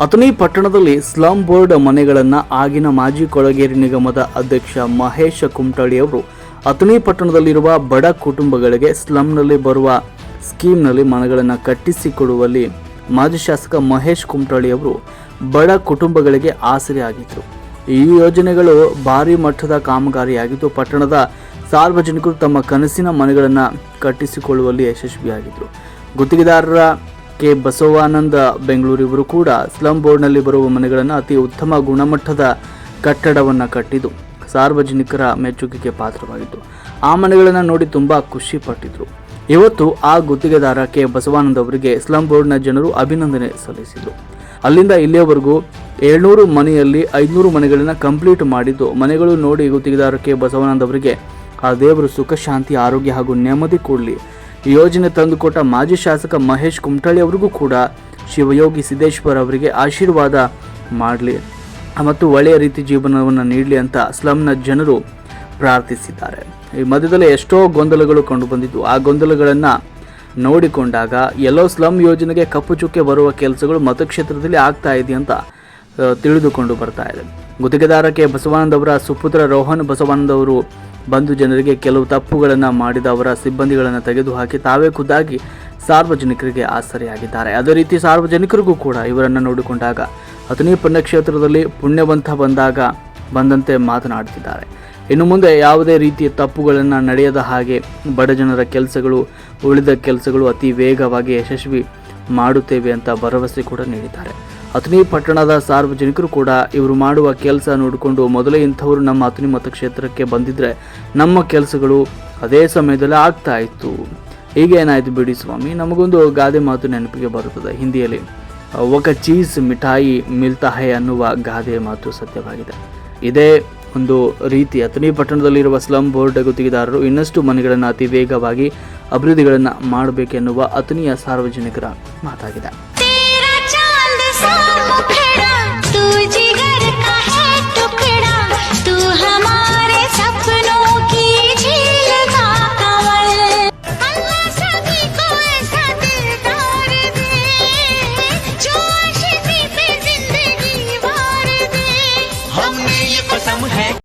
ಅಥಣಿ ಪಟ್ಟಣದಲ್ಲಿ slum board ಮನೆಗಳನ್ನು ಆಗಿನ ಮಾಜಿ ಕೊಳಗೇರಿ ನಿಗಮದ ಅಧ್ಯಕ್ಷ ಮಹೇಶ್ ಕುಮಟಳ್ಳಿ ಅವರು ಅಥಣಿ ಪಟ್ಟಣದಲ್ಲಿರುವ ಬಡ ಕುಟುಂಬಗಳಿಗೆ ಸ್ಲಂನಲ್ಲಿ ಬರುವ ಸ್ಕೀಮ್ನಲ್ಲಿ ಮನೆಗಳನ್ನು ಕಟ್ಟಿಸಿಕೊಡುವಲ್ಲಿ ಮಾಜಿ ಶಾಸಕ ಮಹೇಶ್ ಕುಮಟಳ್ಳಿ ಅವರು ಬಡ ಕುಟುಂಬಗಳಿಗೆ ಆಸರೆ ಆಗಿದ್ದರು ಈ ಯೋಜನೆಗಳು ಭಾರಿ ಮಟ್ಟದ ಕಾಮಗಾರಿಯಾಗಿದ್ದು, ಪಟ್ಟಣದ ಸಾರ್ವಜನಿಕರು ತಮ್ಮ ಕನಸಿನ ಮನೆಗಳನ್ನು ಕಟ್ಟಿಸಿಕೊಳ್ಳುವಲ್ಲಿ ಯಶಸ್ವಿಯಾಗಿದ್ದರು ಗುತ್ತಿಗೆದಾರರ ಕೆ ಬಸವಾನಂದ ಬೆಂಗಳೂರಿವರು ಕೂಡ ಸ್ಲಂ ಬೋರ್ಡ್ನಲ್ಲಿ ಬರುವ ಮನೆಗಳನ್ನು ಅತಿ ಉತ್ತಮ ಗುಣಮಟ್ಟದ ಕಟ್ಟಡವನ್ನು ಕಟ್ಟಿದ್ದು. ಸಾರ್ವಜನಿಕರ ಮೆಚ್ಚುಗೆಗೆ ಪಾತ್ರವಾಗಿತ್ತು. ಆ ಮನೆಗಳನ್ನು ನೋಡಿ ತುಂಬ ಖುಷಿ ಪಟ್ಟಿದ್ರು. ಇವತ್ತು ಆ ಗುತ್ತಿಗೆದಾರ ಕೆ ಬಸವಾನಂದ ಅವರಿಗೆ ಸ್ಲಂ ಬೋರ್ಡ್ನ ಜನರು ಅಭಿನಂದನೆ ಸಲ್ಲಿಸಿದರು. ಅಲ್ಲಿಂದ ಇಲ್ಲಿಯವರೆಗೂ ಏಳ್ನೂರು ಮನೆಯಲ್ಲಿ ಐದುನೂರು ಮನೆಗಳನ್ನು ಕಂಪ್ಲೀಟ್ ಮಾಡಿದ್ದು ಮನೆಗಳು ನೋಡಿ ಗುತ್ತಿಗೆದಾರ ಕೆ ಬಸವಾನಂದ ಅವರಿಗೆ ಆ ದೇವರು ಸುಖ, ಶಾಂತಿ, ಆರೋಗ್ಯ ಹಾಗೂ ನೆಮ್ಮದಿ ಕೊಡಲಿ. ಯೋಜನೆ ತಂದುಕೊಟ್ಟ ಮಾಜಿ ಶಾಸಕ ಮಹೇಶ್ ಕುಮಟಳ್ಳಿ ಅವರಿಗೂ ಕೂಡ ಶಿವಯೋಗಿ ಸಿದ್ದೇಶ್ವರ್ ಅವರಿಗೆ ಆಶೀರ್ವಾದ ಮಾಡಲಿ. ಮತ್ತು ಒಳ್ಳೆಯ ರೀತಿ ಜೀವನವನ್ನು ನೀಡಲಿ ಅಂತ ಸ್ಲಮ್ನ ಜನರು ಪ್ರಾರ್ಥಿಸಿದ್ದಾರೆ. ಈ ಮಧ್ಯದಲ್ಲಿ ಎಷ್ಟೋ ಗೊಂದಲಗಳು ಕಂಡು ಬಂದಿದ್ದು. ಆ ಗೊಂದಲಗಳನ್ನು ನೋಡಿಕೊಂಡಾಗ ಎಲ್ಲೋ ಸ್ಲಂ ಯೋಜನೆಗೆ ಕಪ್ಪು ಚುಕ್ಕೆ ಬರುವ ಕೆಲಸಗಳು ಮತಕ್ಷೇತ್ರದಲ್ಲಿ ಆಗ್ತಾ ಇದೆ ಅಂತ ತಿಳಿದುಕೊಂಡು ಬರ್ತಾ ಇದೆ. ಗುತ್ತಿಗೆದಾರಕ್ಕೆ ಬಸವಾನಂದವರ ಸುಪುತ್ರ ರೋಹನ್ ಬಸವಾನಂದ ಅವರು ಬಂದು ಜನರಿಗೆ ಕೆಲವು ತಪ್ಪುಗಳನ್ನು ಮಾಡಿದ ಅವರ ಸಿಬ್ಬಂದಿಗಳನ್ನು ತೆಗೆದುಹಾಕಿ ತಾವೇ ಖುದ್ದಾಗಿ ಸಾರ್ವಜನಿಕರಿಗೆ ಆಸರೆಯಾಗಿದ್ದಾರೆ. ಅದೇ ರೀತಿ ಸಾರ್ವಜನಿಕರಿಗೂ ಕೂಡ ಇವರನ್ನು ನೋಡಿಕೊಂಡಾಗ ಅಥಣಿ ಪುಣ್ಯಕ್ಷೇತ್ರದಲ್ಲಿ ಪುಣ್ಯವಂತ ಬಂದಾಗ ಬಂದಂತೆ ಮಾತನಾಡುತ್ತಿದ್ದಾರೆ. ಇನ್ನು ಮುಂದೆ ಯಾವುದೇ ರೀತಿಯ ತಪ್ಪುಗಳನ್ನು ನಡೆಯದ ಹಾಗೆ ಬಡ ಜನರ ಕೆಲಸಗಳು, ಉಳಿದ ಕೆಲಸಗಳು ಅತಿ ವೇಗವಾಗಿ ಯಶಸ್ವಿ ಮಾಡುತ್ತೇವೆ ಅಂತ ಭರವಸೆ ಕೂಡ ನೀಡಿದ್ದಾರೆ. ಅಥಣಿ ಪಟ್ಟಣದ ಸಾರ್ವಜನಿಕರು ಕೂಡ ಇವರು ಮಾಡುವ ಕೆಲಸ ನೋಡಿಕೊಂಡು ಮೊದಲೇ ಇಂಥವರು ನಮ್ಮ ಅಥಣಿ ಮತಕ್ಷೇತ್ರಕ್ಕೆ ಬಂದಿದ್ರೆ ನಮ್ಮ ಕೆಲಸಗಳು ಅದೇ ಸಮಯದಲ್ಲಿ ಆಗ್ತಾ ಇತ್ತು. ಈಗ ಏನಾಯ್ತು ಬಿಡಿ ಸ್ವಾಮಿ? ನಮಗೊಂದು ಗಾದೆ ಮಾತು ನೆನಪಿಗೆ ಬರುತ್ತದೆ. ಹಿಂದಿಯಲ್ಲಿ ಒಕ ಚೀಸ್ ಮಿಠಾಯಿ ಮಿಲ್ತಾ ಹೈ ಅನ್ನುವ ಗಾದೆ ಮಾತು ಸತ್ಯವಾಗಿದೆ. ಇದೇ ಒಂದು ರೀತಿ ಅಥಣಿ ಪಟ್ಟಣದಲ್ಲಿರುವ ಸ್ಲಂ ಬೋರ್ಡ್ ಗುತ್ತಿಗೆದಾರರು ಇನ್ನಷ್ಟು ಮನೆಗಳನ್ನು ಅತಿ ವೇಗವಾಗಿ ಅಭಿವೃದ್ಧಿಗಳನ್ನು ಮಾಡಬೇಕೆನ್ನುವ ಅಥಣಿಯ ಸಾರ್ವಜನಿಕರ ಮಾತಾಗಿದೆ. oh